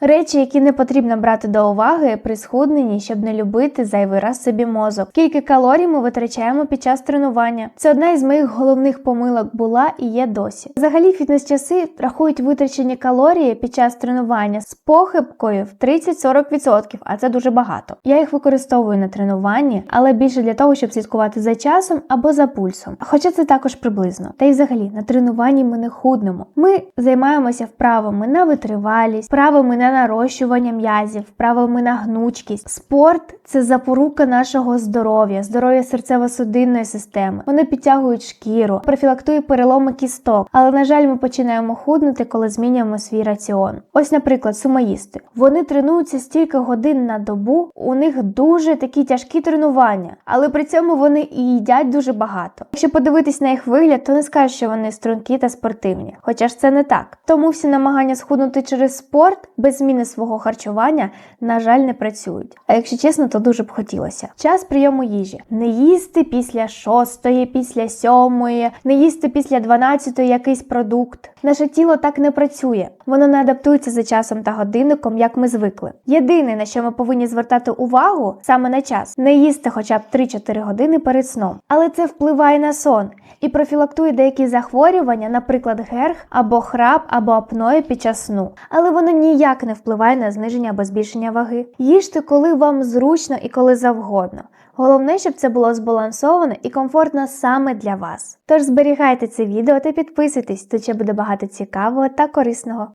Речі, які не потрібно брати до уваги при схудненні, щоб не любити зайвий раз собі мозок. Скільки калорій ми витрачаємо під час тренування? Це одна із моїх головних помилок була і є досі. Взагалі, фітнес-часи рахують витрачені калорії під час тренування з похибкою в 30-40%, а це дуже багато. Я їх використовую на тренуванні, але більше для того, щоб слідкувати за часом або за пульсом. Хоча це також приблизно. Та й взагалі на тренуванні ми не худнемо. Ми займаємося вправами на витривалість, вправами на нарощування м'язів, правилами на гнучкість. Спорт це запорука нашого здоров'я, здоров'я серцево-судинної системи. Вони підтягують шкіру, профілактують переломи кісток. Але на жаль, ми починаємо худнути, коли змінюємо свій раціон. Ось, наприклад, сумоїсти. Вони тренуються стільки годин на добу. У них дуже такі тяжкі тренування, але при цьому вони і їдять дуже багато. Якщо подивитись на їх вигляд, то не скажеш, що вони стрункі та спортивні. Хоча ж це не так. Тому всі намагання схуднути через спорт без зміни свого харчування, на жаль, не працюють. А якщо чесно, то дуже б хотілося. Час прийому їжі: не їсти після шостої, після сьомої, не їсти після дванадцятої якийсь продукт. Наше тіло так не працює. Воно не адаптується за часом та годинником, як ми звикли. Єдине, на що ми повинні звертати увагу саме на час, не їсти хоча б 3-4 години перед сном. Але це впливає на сон і профілактує деякі захворювання, наприклад, герх або храп, або апної під час сну. Але воно ніяк не впливає на зниження або збільшення ваги. Їжте, коли вам зручно і коли завгодно. Головне, щоб це було збалансовано і комфортно саме для вас. Тож зберігайте це відео та підписуйтесь, тут ще буде багато цікавого та корисного.